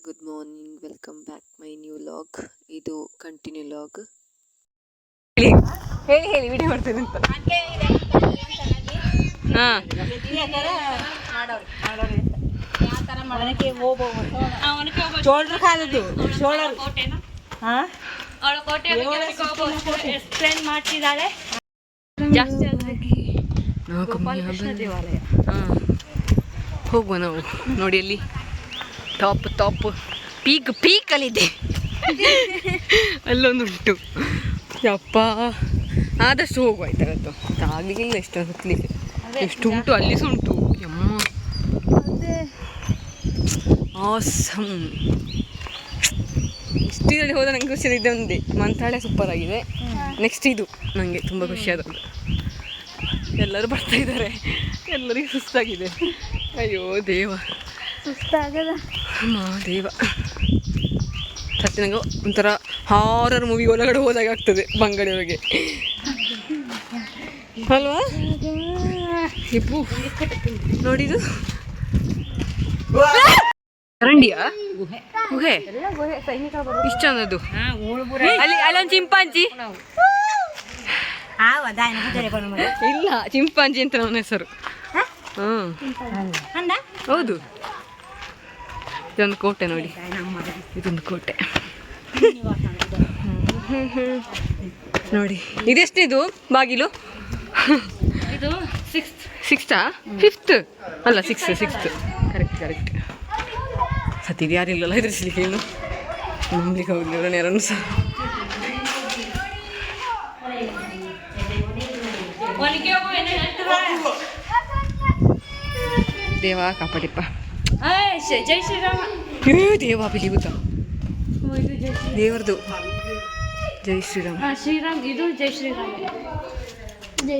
Good morning welcome back my new vlog ಇದು continue vlog ಹೇಳಿ. ಹೇಳಿ ವಿಡಿಯೋ ಮಾಡ್ತೇನೆ ಅಂತ. ಹಾಂ. ಶೋಲ್ಡರ್ ಕಾಲದ್ದು ಶೋಲ್ಡರ್ ಹಾ? ಎಕ್ಸ್ಪ್ಲೇನ್ ಮಾಡ್ತಿದ್ದಾಳೆ ಜಾಸ್ತಿ ಗೋಪಾಲಕೃಷ್ಣ ದೇವಾಲಯ ಹಾಂ. ಹೋಗುವ ನಾವು ನೋಡಿ ಅಲ್ಲಿ. Top top. ಪೀಕ್ ಪೀಕಲ್ಲಿದೆ. ಅಲ್ಲೊಂದುಂಟು. ಯಪ್ಪ. ಆದಷ್ಟು ಹೋಗುವ ಆಯ್ತಾ ಇವತ್ತು ಆಗಲಿಕ್ಕಿಲ್ಲ ಎಷ್ಟೊಂದು ಹತ್ತಲಿಕ್ಕೆ ಎಷ್ಟು ಉಂಟು ಅಲ್ಲಿ ಸಹ ಉಂಟು ಯಮ್ಮ ಆಸಮ್ ಇದರಲ್ಲಿ ಹೋದ ನನಗೆ ಖುಷಿ ಇದೆ ಒಂದೇ. ಮಂತ್ರಾಲಯ ಸೂಪರ್ ಆಗಿದೆ ನೆಕ್ಸ್ಟ್ ಇದು. ನನಗೆ ತುಂಬ ಖುಷಿಯಾದದ್ದು ಎಲ್ಲರೂ ಬರ್ತಾ ಇದ್ದಾರೆ. ಎಲ್ಲರಿಗೂ ಸುಸ್ತಾಗಿದೆ. ಅಯ್ಯೋ ದೇವ. ಸುಸ್ತಾಗದ. ದೇವ. ಸತ್ಯ ನಂಗೆ ಒಂಥರ ಹಾರರ್ ಮೂವಿ ಒಳಗಡೆ ಹೋದಾಗ ಆಗ್ತದೆ ಬಂಗಡೆ ಒಳಗೆ ಅಲ್ವಾ? ಇಬ್ಬು ನೋಡಿದು? ಕರಂಡಿಯಾ ಗುಹೆ. ಇಷ್ಟ ಅನ್ನೋದು ಅಲ್ಲಿ, ಅಲ್ಲೊಂದು ಚಿಂಪಾಂಜಿ. ಇಲ್ಲ, ಚಿಂಪಾಂಜಿ ಅಂತ ನನ್ನ ಹೆಸರು. ಹ್ಮ್. ಹೌದು. ಇದೊಂದು ಕೋಟೆ ನೋಡಿ. ಇದೊಂದು ಕೋಟೆ. ನೋಡಿ ಇದೆಷ್ಟಿದು ಬಾಗಿಲು? ಇದು ಸಿಕ್ಸ್ ಸಿಕ್ಸ್ತಾ ಫಿಫ್ತ್ ಅಲ್ಲ ಸಿಕ್ಸ್ ಸಿಕ್ಸ್ತ್ ಕರೆಕ್ಟ್ ಕರೆಕ್ಟ್ ಸತ್ತಿದ್ದು ಯಾರಿಲ್ಲಲ್ಲ ಎದುರಿಸಲಿಕ್ಕೆ ಇನ್ನು? ನಂಬಲಿಕ್ಕೆ ಹೋಗಲಿ ಅವರನ್ನ ಯಾರನ್ನು ಸಹ. ದೇವ ಕಾಪಾಡಿಪ್ಪ. ಜೈ ಶ್ರೀರಾಮ ಏ ದೇವ ಬಿಲಿಗುತ್ತ ದೇವರದು ಜೈ ಶ್ರೀರಾಮ್ ಹಾ ಶ್ರೀರಾಮ್ ಇದು ಜೈ ಶ್ರೀರಾಮ ಜೈ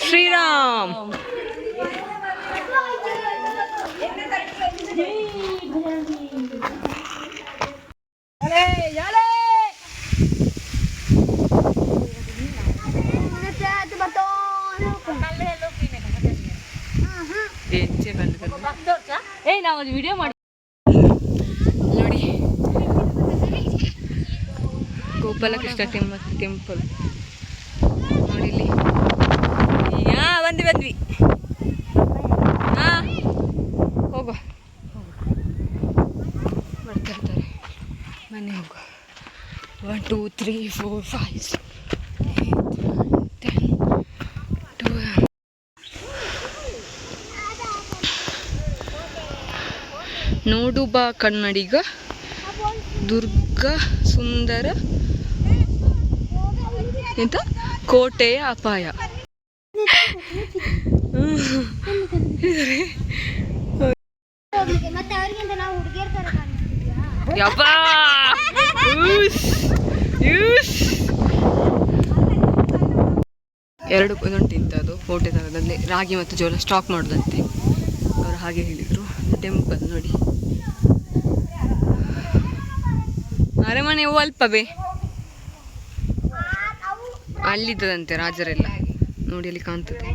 ಶ್ರೀರಾಮ್ ಹೆಚ್ಚೆ ಕಲ್ಲು ಏಯ್ ನಾವು ಒಂದು ವಿಡಿಯೋ ಮಾಡಿ ನೋಡಿ. ಗೋಪಾಲಕೃಷ್ಣ ಟೆಂಪ ಟೆಂಪಲ್ ನೋಡಿ ಇಲ್ಲಿ. ಯಾ, ಬಂದ್ವಿ ಬಂದ್ವಿ. ಹಾ, ಹೋಗೋ. ಬರ್ತಾ ಇರ್ತಾರೆ. ಮನೆ ಹೋಗೋ. One two three four five ನೋಡು ಬಾ ಕನ್ನಡಿಗ, ದುರ್ಗ ಸುಂದರ, ಎಂತ? ಕೋಟೆಯ ಅಪಾಯ. ಎರಡು ಒಂದುಂಟು ಇಂಥದ್ದು ತರದಲ್ಲಿ ರಾಗಿ ಮತ್ತು ಜೋಳ ಸ್ಟಾಕ್ ಮಾಡೋದಂತೆ. ಹಾಗೆ ಹೇಳಿದರು. ಟೆಂಪಲ್ ನೋಡಿ. ಅರಮನೆ ಅಲ್ಪವೇ ಅಲ್ಲಿದ್ದದಂತೆ ರಾಜರೆಲ್ಲ. ನೋಡಿ ಅಲ್ಲಿ ಕಾಣ್ತದೆ.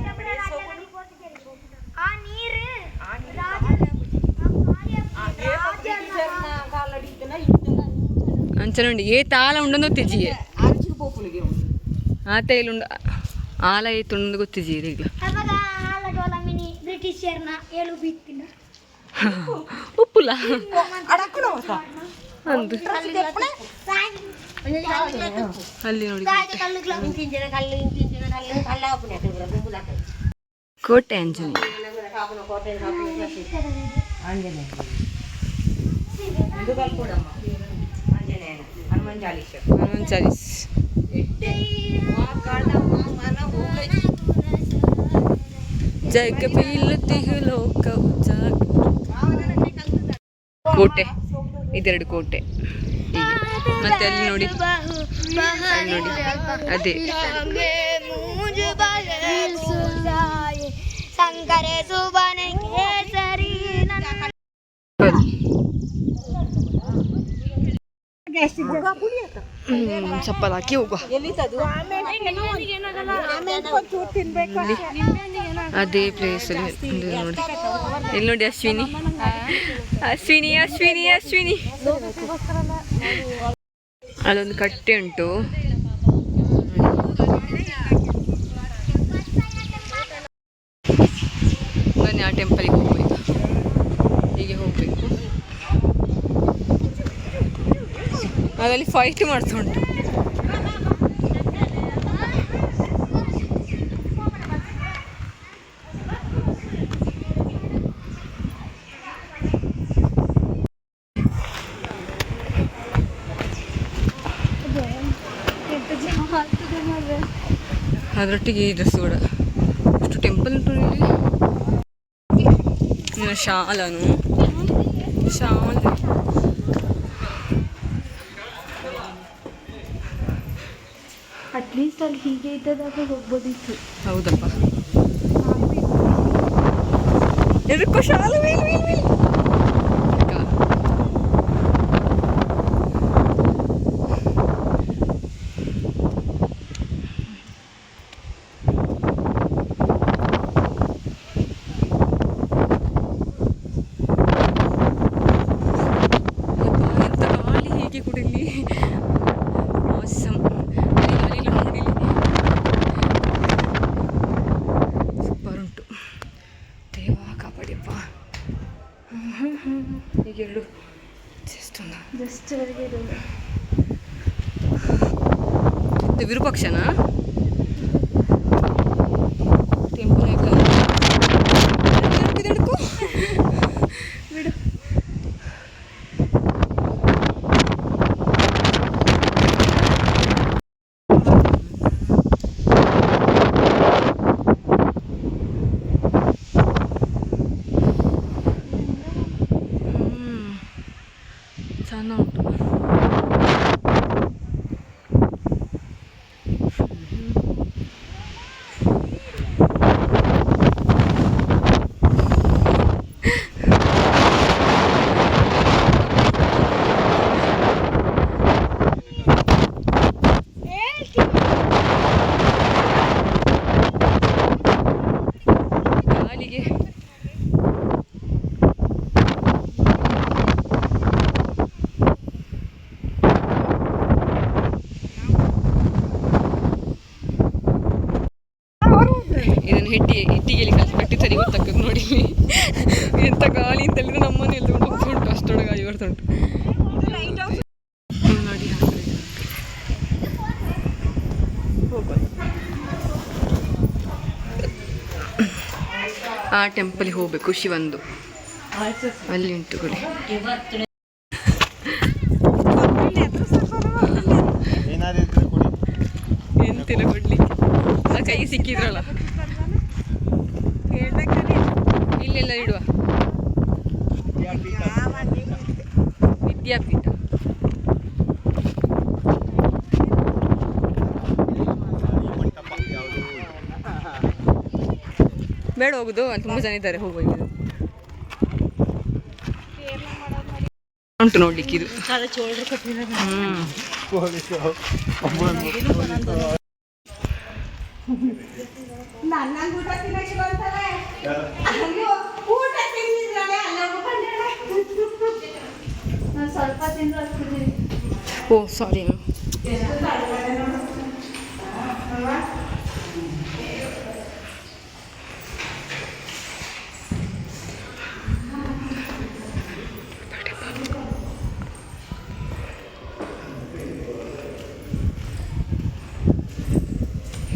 ಅಂಚನೊಂಡಿ. ಏ ತಾಲ ಉಂಡೊಂದು ಗೊತ್ತಿಜಿಯೇ ಆತ ಇಲ್ಲಿ ಉಂಡು ಆಲ ಏತುಂಡು ಗೊತ್ತಿಜಿಯೇ ಈಗ. ಮಿನಿ ಬ್ರಿಟಿಷರ್ನ ಏಳು ಬಿತ್ತಿನ ಉಪ್ಪುಲ ಅಂದು. ಅಲ್ಲಿ ನೋಡಿ. ಕೋಟೆ ಅಂಜನಿ ಹನುಮಾನ್ ಚಾಲೀಸ್. ಜಗ ಲೋಕ ಕೋಟೆ ಇದೆರಡು ಕೋಟೆ. ಮತ್ತೆ ಅಲ್ಲಿ ನೋಡಿ ನೋಡಿ ಅದೇ. ಚಪ್ಪಲ್ ಹಾಕಿ ಹೋಗುವ. ಅದೇ ಪ್ಲೇಸಲ್ಲಿ ನೋಡಿ. ಇಲ್ಲಿ ನೋಡಿ ಅಶ್ವಿನಿ? ಅಶ್ವಿನಿ ಅಶ್ವಿನಿ ಅಶ್ವಿನಿ. ಅಲ್ಲೊಂದು ಕಟ್ಟೆ ಉಂಟು. ಬನ್ನಿ, ಆ ಟೆಂಪಲ್ಗೆ ಹೋಗ್ಬೇಕು. ಹೀಗೆ ಹೋಗಬೇಕು. ಅದರಲ್ಲಿ ಫೈಟ್ ಮಾಡ್ತಾ ಉಂಟು. ಅದರೊಟ್ಟಿಗೆ ಈ ಡ್ರೆಸ್ ಕೂಡ. ಎಷ್ಟು ಟೆಂಪಲ್ ಉಂಟು ಇಲ್ಲಿ? ಶಾಲನು. ಶಾಲ. ಅಟ್ಲೀಸ್ಟ್ ಅಲ್ಲಿ ಹೀಗೆ ಇದ್ದದಾಗ ಹೋಗ್ಬೋದಿತ್ತು. ಹೌದಪ್ಪ. ಎದಕ್ಕೋ ಶಾಲು ಗಾಳಿ ಹೀಗೆ ಕುಡಿಲಿ ಆಸಮ್ ಗಾಳಿ ಗಾಳಿ ನೋಡಿಲಿ ಸೂಪರ್ ಉಂಟು ದೇವ ಕಾಪಾಡಿಯಪ್ಪ ಈಗ ಎರಡು ಜಸ್ಟ್ ಒಂದು ಜಸ್ಟ್ ವರೆಗೆ ಇರೋದು ಇದು ವಿರೂಪಾಕ್ಷನಾ ಟೆಂಪಲ್ ಹಿಡ್ಕೊ ಬಿಡು ಹ್ಮ್. ಚೆನ್ನ ಉಂಟು ಎಂತ ಗಾಳಿ ಅಂತ ಹೇಳಿದ್ರೆ ನಮ್ಮನೆ ಎಲ್ಕೊಂಡು ಹೋಗ್ತಾ ಉಂಟು ಅಷ್ಟೊಳಗೆ ಗಾಳಿ ಬರ್ತಾ ಉಂಟು ಹ್ಮ್, ನೋಡಿ ಆ ಕಡೆ. ಹೋಗುವ. ಆ ಟೆಂಪಲ್ಗೆ ಹೋಗ್ಬೇಕು ಶಿವಂದು ಅಲ್ಲಿ ಉಂಟು ಗುಡಿ ಬೇಡ ಹೋಗುದು ತುಂಬ ಜನ ಇದ್ದಾರೆ ಹೋಗುವ ಇದು ಉಂಟು ನೋಡ್ಲಿಕ್ಕೆ ಇದು. ಓ ಸಾರಿ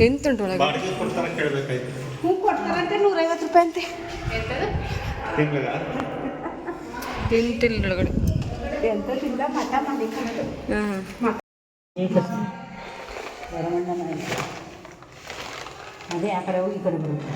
ಎಂತುಂಟು ಒಳಗೆ? ಬಾಡಿಗೆ ಕೊಡ್ತಾರ ಕೇಳಬೇಕಾಯ್ತು. ಹ್ಞೂ ಕೊಡ್ತಾರಂತೆ ನೂರೈವತ್ತು ರೂಪಾಯಿ ಅಂತೆ. ತಿಂಗಳ ಎಂತಿಲ್ಲ ಒಳಗಡೆ ಎಂತ ತಿಂದ ಮಠ ಮಾಡಿ ಹಾಂ. ಅದೇ ಆ ಕಡೆ ಹೋಗಿ ಈ ಕಡೆ ಬರುತ್ತೆ.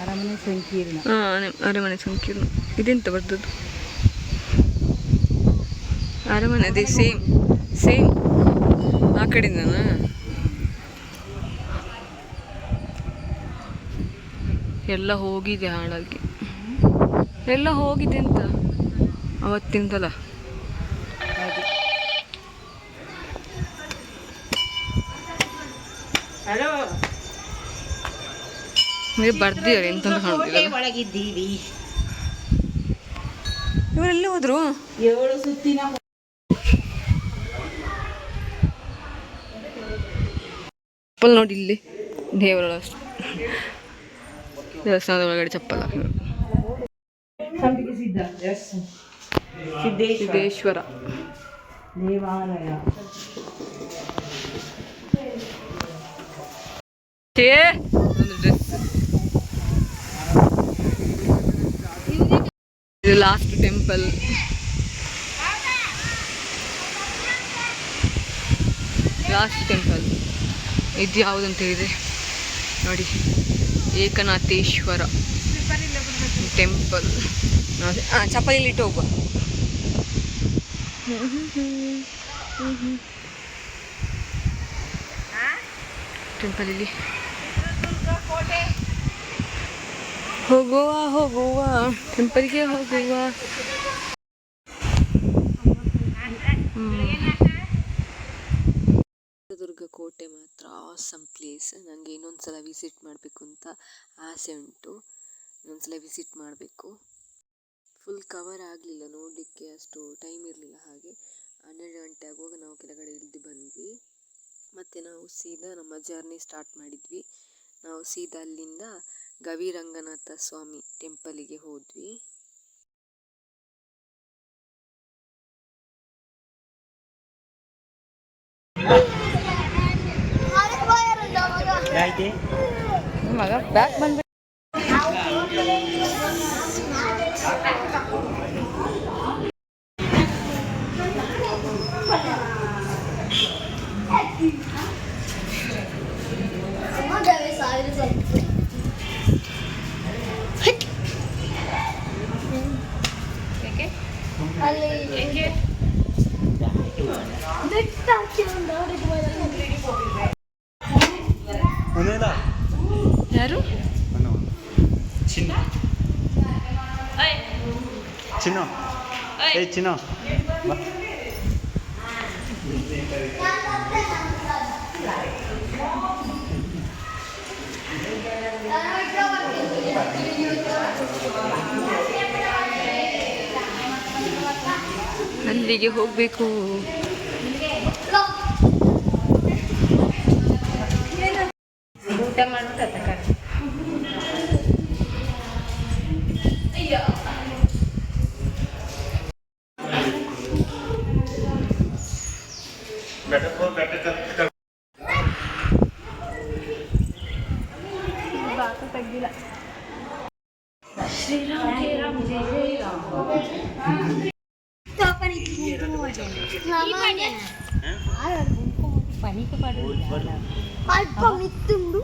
ಅರಮನೆ ಸಂಕೀರ್ಣ. ಸಂಕೀರ್ಣ. ಇದೆಂತ ಬರ್ದದ್ದು ಅರಮನೆ ಅದೇ ಸೇಮ್ ಸೇಮ್ ಆ ಕಡೆಯಿಂದನಾ? ಎಲ್ಲ ಹೋಗಿದೆ ಹಾಳಾಗಿ. ಎಲ್ಲ ಹೋಗಿದೆ ಅಂತ? ಅವತ್ತಿಂದಲ್ಲ ನೀವು ಬರ್ದಿದ್ದಾರೆ ಎಂತ ಕಾಣುದಿಲ್ಲ ಒಳಗಿದ್ದೀವಿ. ಇವರೆಲ್ಲ ಹೋದ್ರು? ಏಳು ಸುತ್ತಿನ ಚಪ್ಪಲ್ ನೋಡಿ ಇಲ್ಲಿ. ದೇವರ ದೇವಸ್ಥಾನದ ಒಳಗಡೆ ಚಪ್ಪಲ್ ಸಿದ್ದೇಶ್ವರ. ದೇವಾಲಯ. ಛೇ, ಒಂದು ಡ್ರೆಸ್ ಇದು ಲಾಸ್ಟ್ ಟೆಂಪಲ್ ಲಾಸ್ಟ್ ಟೆಂಪಲ್ ಇದು ಅಂತ ಹೇಳಿದ್ರೆ ನೋಡಿ, ಏಕನಾಥೇಶ್ವರ ಟೆಂಪಲ್ ನೋಡಿ ಹಾಂ ಚಪ್ಪಲಿಲಿಟ್ಟು ಹೋಗುವ. ಟೆಂಪಲಲ್ಲಿ ಹೋಗುವ ಹೋಗುವ. ಟೆಂಪಲ್ಗೆ ಹೋಗುವ. ಚಿತ್ರದುರ್ಗ ಕೋಟೆ ಮಾತ್ರ ಆಸಮ್ ಪ್ಲೇಸ್ ನನಗೆ ಇನ್ನೊಂದು ಸಲ ವಿಸಿಟ್ ಮಾಡಬೇಕು ಅಂತ ಆಸೆ ಉಂಟು. ಇನ್ನೊಂದು ಸಲ ವಿಸಿಟ್ ಮಾಡಬೇಕು. ಫುಲ್ ಕವರ್ ಆಗಲಿಲ್ಲ, ನೋಡಲಿಕ್ಕೆ ಅಷ್ಟು ಟೈಮ್ ಇರಲಿಲ್ಲ ಹಾಗೆ. ಹನ್ನೆರಡು ಗಂಟೆ ಆಗುವಾಗ ನಾವು ಕೆಳಗಡೆ ಇಳಿದು ಬಂದ್ವಿ. ಮತ್ತು ನಾವು ಸೀದಾ ನಮ್ಮ ಜರ್ನಿ ಸ್ಟಾರ್ಟ್ ಮಾಡಿದ್ವಿ. ನಾವು ಸೀದಾ ಅಲ್ಲಿಂದ ಗವಿರಂಗನಾಥ ಸ್ವಾಮಿ ಟೆಂಪಲಿಗೆ ಹೋದ್ವಿ. ಮಗ ಬ್ಯಾಕ್ ಬಂದ್ಬಿಟ್ಟು. 진호. 에이. 진호. 에이. 에이 진호. 마. 안 되게 호비고. పనికి పడు ಅಲ್ಪ ಮಿತ್ತುಂಡು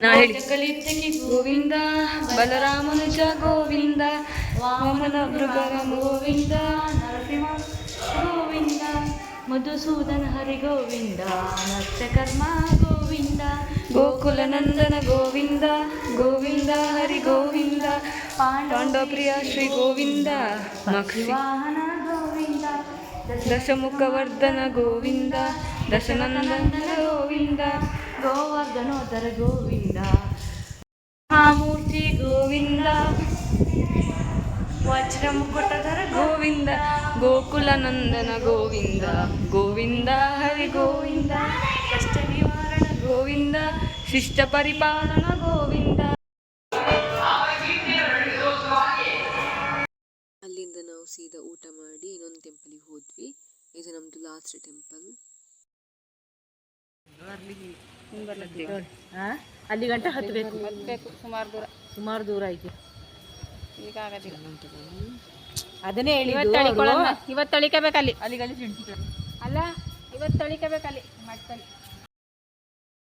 ನಾ ಹೇಳಿ ಗೋವಿಂದ ಬಲರಾಮನುಜ ಗೋವಿಂದ ವಾಮನ ಮೃಗರ ಗೋವಿಂದ, ನರಸಿಂಹ ಗೋವಿಂದ, ಮಧುಸೂದನ ಹರಿ ಗೋವಿಂದ ನೃತ್ಯಕರ್ಮ ಗೋವಿಂದ ಗೋಕುಲ ನಂದನ ಗೋವಿಂದ ಗೋವಿಂದ ಹರಿ ಗೋವಿಂದ, ಪಾಂಡವಪ್ರಿಯ ಶ್ರೀ ಗೋವಿಂದ ವಾಹನ ಗೋವಿಂದ, ದಶಮುಖವರ್ಧನ ಗೋವಿಂದ, ದಶನಂದನ ಗೋವಿಂದ, ಗೋವರ್ಧನೋದರ ಗೋವಿಂದ, ಮಹಾಮೂರ್ತಿ ಗೋವಿಂದ ವಜ್ರ ಮುಕುಟಧರ ಗೋವಿಂದ ಗೋಕುಲ ನಂದನ ಗೋವಿಂದ ಗೋವಿಂದ ಹರಿ ಗೋವಿಂದ ಕಷ್ಟ ನಿವಾರಣ ಗೋವಿಂದ ಶಿಷ್ಟ ಪರಿಪಾಲನ ಗೋವಿಂದ. ಅಲ್ಲಿಂದ ನಾವು ಸೀದಾ ಊಟ ಮಾಡಿ ಇನ್ನೊಂದು ಟೆಂಪಲಿಗೆ ಹೋದ್ವಿ. ಇದು ನಮ್ದು ಲಾಸ್ಟ್ ಟೆಂಪಲ್ ಅಲ್ಲಿ ಗಂಟ ಹತ್ತಬೇಕು ಸುಮಾರು ದೂರ. ಸುಮಾರು ದೂರ ಐತಿ ಈಗ ಆಗೋದಿಲ್ಲ. ಅದನ್ನೇ ಹೇಳಿ ಇವತ್ತು ಅಳಿಕೊಳ್ಳೋಣ. ಇವತ್ತು ಅಳಿಕೋಬೇಕಲ್ಲಿ. ಅಲ್ಲಿಗೆ ಅಲ್ಲಿ ಅಲ್ಲ ಇವತ್ತು ತಳಿಕಬೇಕಲ್ಲಿ ಮಟ್ಟಲ್ಲಿ.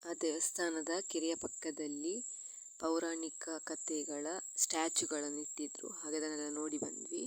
ಆ ದೇವಸ್ಥಾನದ ಕೆರೆಯ ಪಕ್ಕದಲ್ಲಿ ಪೌರಾಣಿಕ ಕಥೆಗಳ ಸ್ಟ್ಯಾಚುಗಳನ್ನು ಇಟ್ಟಿದ್ರು. ಹಾಗೆ ಅದನ್ನೆಲ್ಲ ನೋಡಿ ಬಂದ್ವಿ.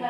ಆ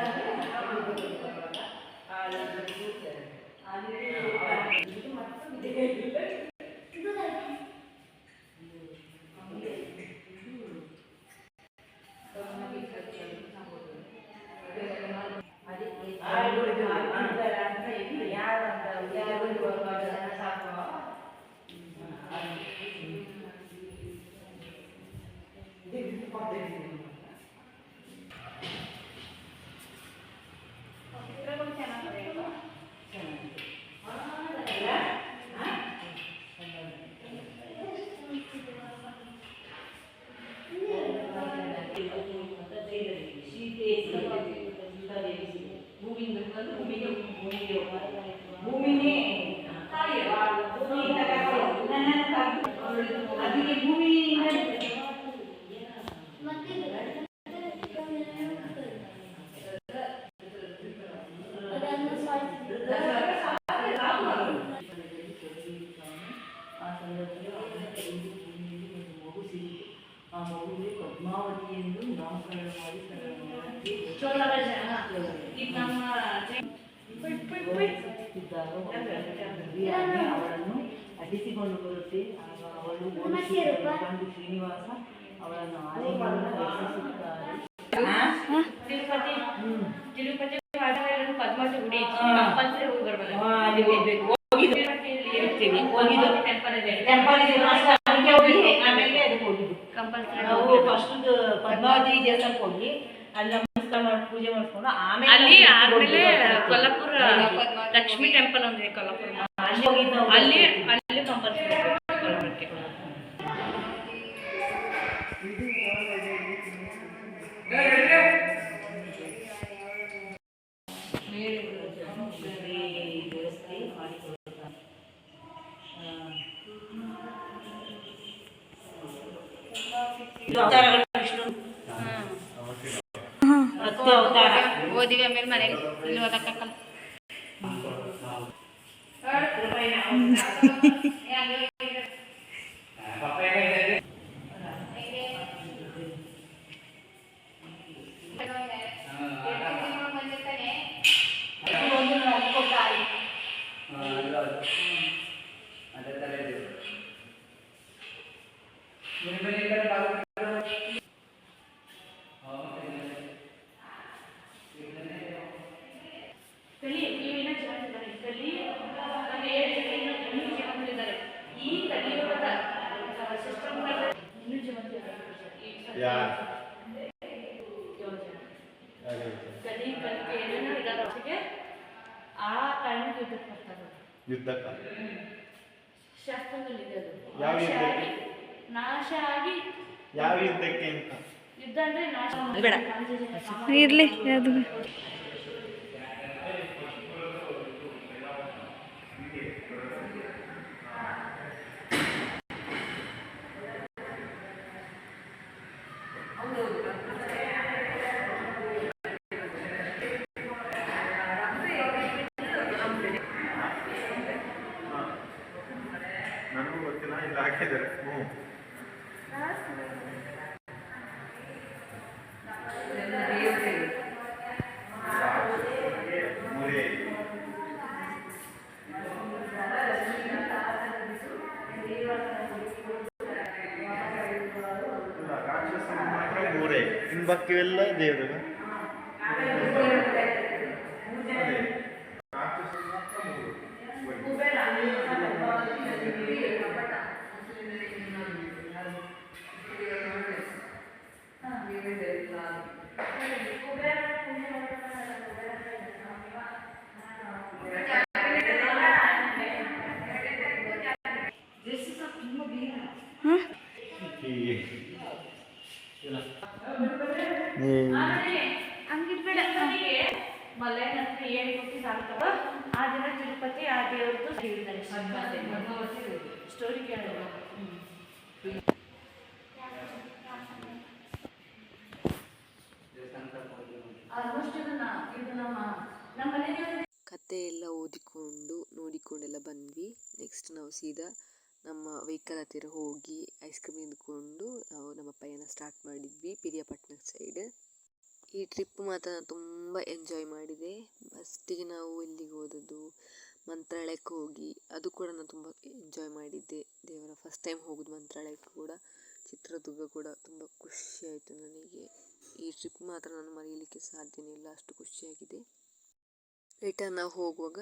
ಮದುವೆಯಾಗಿ ಅವಳನ್ನು ಅಟ್ಟಿಸಿಕೊಂಡು ಬರುತ್ತೆ ಆಗ ಅವಳು ಕಂಡು ಶ್ರೀನಿವಾಸ ಅವಳನ್ನು ಆನೆಗಳನ್ನು ರಕ್ಷಿಸುತ್ತಾರೆ ಪದ್ಮಾವತಿ ಗುಡಿ ಕಂಪಲ್ಸರಿ ಹೋಗಿ ಬರ್ಬೇಕು ಅಲ್ಲಿ ಹೋಗ್ಬೇಕು ಹೋಗಿದ್ದು ಇರ್ತೀವಿ ಹೋಗಿದ್ದು ಟೆಂಪಲ್ ಇದೆ ಟೆಂಪಲ್ ಇದೆ first ಅಲ್ಲಿಗೆ ಹೋಗಿ ಆಮೇಲೆ ಅದಕ್ಕೆ ಹೋಗಿದ್ದು ಕಂಪಲ್ಸರಿ ನಾವು ಫಸ್ಟ್ ಪದ್ಮಾವತಿ ದೇವಸ್ಥಾನಕ್ಕೆ ಹೋಗಿ ಅಲ್ಲಿ ನಮಸ್ಕಾರ ಮಾಡಿ ಪೂಜೆ ಮಾಡಿಸ್ಕೊಂಡು ಆಮೇಲೆ ಅಲ್ಲಿ ನಾವು ಆದ್ಮೇಲೆ ಹೋಗಿದ್ದು. ಕೊಲ್ಲಾಪುರ ಲಕ್ಷ್ಮೀ ಟೆಂಪಲ್ ಒಂದಿದೆ ಕೊಲ್ಲಾಪುರ ಅಲ್ಲಿ ಹೋಗಿದ್ದು ನಾವು ಅಲ್ಲಿ ಅಲ್ಲಿ ಕಂಪಲ್ಸರಿ ಕೊಲ್ಲಾಪುರಕ್ಕೆ ಬೇರೆ ವ್ಯವಸ್ಥೆ ಮಾಡಿಕೊಡುತ್ತಾರೆ ಇದು ಅವತಾರಗಳು ಅವತಾರ ಓದಿವಿ ಆಮೇಲೆ ಮನೆಗೆ ಇಲ್ಲಿ ಓದಕ್ಕಾಗಲ್ಲ ಬೇಡ. ಇರಲಿ ಅದು ನನಗೂ ಗೊತ್ತಿಲ್ಲ ಇಲ್ಲ ಹಾಕಿದ್ದಾರೆ ಹ್ಞೂ ಮೂರೇ. ಇಲ್ಲ, ರಾಕ್ಷಸರು ಮಾತ್ರ ಮೂರೇ ಇನ್ನು ಬಾಕಿವೆಲ್ಲ ದೇವರು ಹಂಗಿರ್ಬೇಡ ಮಲೆನಂತರ ಏನು ಕೊಟ್ಟು ಸಾಕ್ತಾರೋ ಆ ದಿನ ತಿರುಪತಿ ಆ ದೇವ್ರದ್ದು ಹೇಳಿದ್ದಾರೆ ಸ್ಟೋರಿ ಕೇಳೋದು ಆಲ್ಮೋಸ್ಟ್ ಇದನ್ನ ಇದು ನಮ್ಮ ನಮ್ಮ ಮನೆಯಲ್ಲಿ ಕತೆ ಎಲ್ಲ ಓದಿಕೊಂಡು ನೋಡಿಕೊಂಡೆಲ್ಲ ಬಂದ್ವಿ ನೆಕ್ಸ್ಟ್ ನಾವು ಸೀದಾ ನಮ್ಮ ವೆಹಿಕಲ್ ಹತ್ತಿರ ಹೋಗಿ ಐಸ್ ಕ್ರೀಮ್ ತಿಂದ್ಕೊಂಡು ನಾವು ನಮ್ಮ ಪಯಣ ಸ್ಟಾರ್ಟ್ ಮಾಡಿದ್ವಿ ಪಿರಿಯಾಪಟ್ಟಣ ಸೈಡ್ ಈ ಟ್ರಿಪ್ ಮಾತ್ರ ನಾನು ತುಂಬ ಎಂಜಾಯ್ ಮಾಡಿದೆ. ಫಸ್ಟಿಗೆ ನಾವು ಇಲ್ಲಿಗೆ ಹೋದದ್ದು, ಮಂತ್ರಾಲಯಕ್ಕೆ ಹೋಗಿ ಅದು ಕೂಡ ನಾನು ತುಂಬ ಎಂಜಾಯ್ ಮಾಡಿದ್ದೆ. ದೇವರ ಫಸ್ಟ್ ಟೈಮ್ ಹೋಗೋದು ಮಂತ್ರಾಲಯಕ್ಕೆ ಕೂಡ, ಚಿತ್ರದುರ್ಗ ಕೂಡ ತುಂಬ ಖುಷಿ ಆಯಿತು ನನಗೆ. ಈ ಟ್ರಿಪ್ ಮಾತ್ರ ನಾನು ಮರೆಯಲಿಕ್ಕೆ ಸಾಧ್ಯನೇ ಇಲ್ಲ, ಅಷ್ಟು ಖುಷಿಯಾಗಿದೆ. ರಿಟರ್ನ್ ನಾವು ಹೋಗುವಾಗ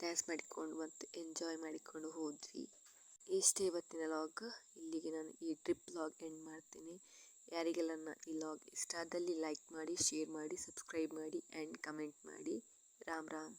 ಡ್ಯಾನ್ಸ್ ಮಾಡಿಕೊಂಡು ಮತ್ತು ಎಂಜಾಯ್ ಮಾಡಿಕೊಂಡು ಹೋದ್ವಿ. ಇಷ್ಟೇ ಇವತ್ತಿನ ಲಾಗ್ ಇಲ್ಲಿಗೆ ನಾನು ಈ ಟ್ರಿಪ್ ಲಾಗ್ ಎಂಡ್ ಮಾಡ್ತೀನಿ. ಯಾರಿಗೆಲ್ಲ ಈ ಲಾಗ್ ಇಷ್ಟ ಆದಲ್ಲಿ ಲೈಕ್ ಮಾಡಿ ಶೇರ್ ಮಾಡಿ ಸಬ್ಸ್ಕ್ರೈಬ್ ಮಾಡಿ ಆ್ಯಂಡ್ ಕಮೆಂಟ್ ಮಾಡಿ. ರಾಮ್ ರಾಮ್.